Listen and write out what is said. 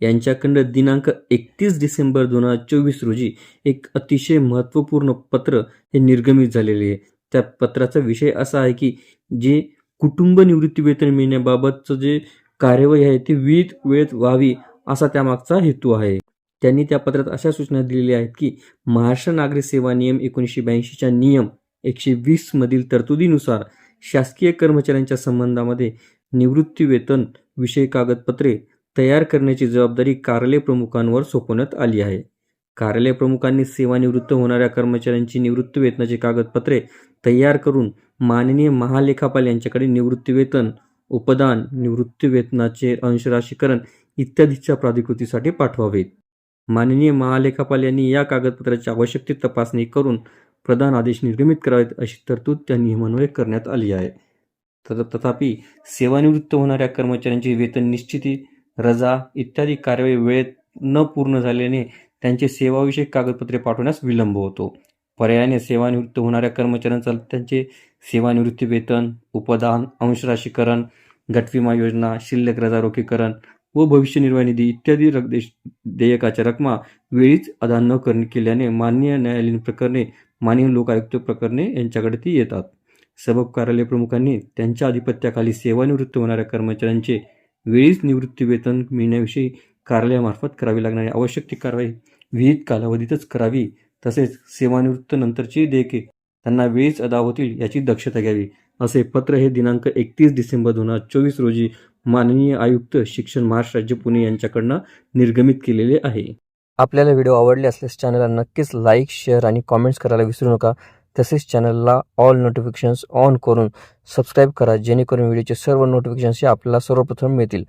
यांच्याकडं दिनांक एकतीस डिसेंबर दोन हजार चोवीस रोजी एक अतिशय महत्त्वपूर्ण पत्र हे निर्गमित झालेले आहे. त्या पत्राचा विषय असा आहे की जे कुटुंब निवृत्तीवेतन मिळण्याबाबतचं जे कार्यवाही आहे ती विविध वेळेत व्हावी असा त्यामागचा हेतू आहे. त्यांनी त्या पत्रात अशा सूचना दिलेल्या आहेत की महाराष्ट्र नागरी सेवा नियम एकोणीसशे ब्याऐंशीच्या नियम एकशे वीस मधील तरतुदीनुसार शासकीय कर्मचाऱ्यांच्या संबंधामध्ये निवृत्तीवेतन विषय कागदपत्रे तयार करण्याची जबाबदारी कार्यालय प्रमुखांवर सोपवण्यात आली आहे. कार्यालय प्रमुखांनी सेवानिवृत्त होणाऱ्या कर्मचाऱ्यांची निवृत्ती वेतनाची कागदपत्रे तयार करून माननीय महालेखापाल यांच्याकडे निवृत्ती वेतन उपदान निवृत्ती वेतनाचे अंशराशीकरण इत्यादीच्या प्राधिकृतीसाठी पाठवावेत. माननीय महालेखापाल यांनी या कागदपत्राची आवश्यक ती तपासणी करून प्रधान आदेश निर्गमित करावेत अशी तरतूद त्या नियमान्वये करण्यात आली आहे. तथापि सेवानिवृत्त होणाऱ्या कर्मचाऱ्यांची वेतन निश्चिती रजा इत्यादी कार्यवाही वेळेत न पूर्ण झाल्याने त्यांचे सेवाविषयक कागदपत्रे पाठवण्यास विलंब होतो. पर्यायाने सेवानिवृत्त होणाऱ्या कर्मचाऱ्यांचा त्यांचे सेवानिवृत्ती वेतन उपदान अंशराशीकरण गटविमा योजना शिल्लक रजा रोखीकरण व भविष्य निर्वाह निधी इत्यादी रकदेश देयकाच्या रकमा वेळीच अदा न करणे केल्याने मान्य न्यायालयीन प्रकरणे माननीय लोकायुक्त प्रकरणे यांच्याकडे ती येतात. सबब कार्यालय प्रमुखांनी त्यांच्या आधिपत्याखाली सेवानिवृत्त होणाऱ्या कर्मचाऱ्यांचे वेळीच निवृत्तीवेतन मिळण्याविषयी कार्यालयामार्फत करावी लागणारी आवश्यक ती कारवाई विहित कालावधीतच करावी तसेच सेवानिवृत्त नंतरची देयके त्यांना वेळीच अदा होतील याची दक्षता घ्यावी असे पत्र हे दिनांक एकतीस डिसेंबर दोन हजार चोवीस रोजी माननीय आयुक्त शिक्षण महाराष्ट्र राज्य पुणे यांच्याकडनं निर्गमित केलेले आहे. आपल्याला व्हिडिओ आवडले असल्यास चॅनलला नक्कीच लाईक शेअर आणि कॉमेंट्स करायला विसरू नका. तसेच चॅनलला ऑल नोटिफिकेशन्स ऑन करून सबस्क्राईब करा जेणेकरून व्हिडिओचे सर्व नोटिफिकेशन्स हे आपल्याला सर्वप्रथम मिळतील.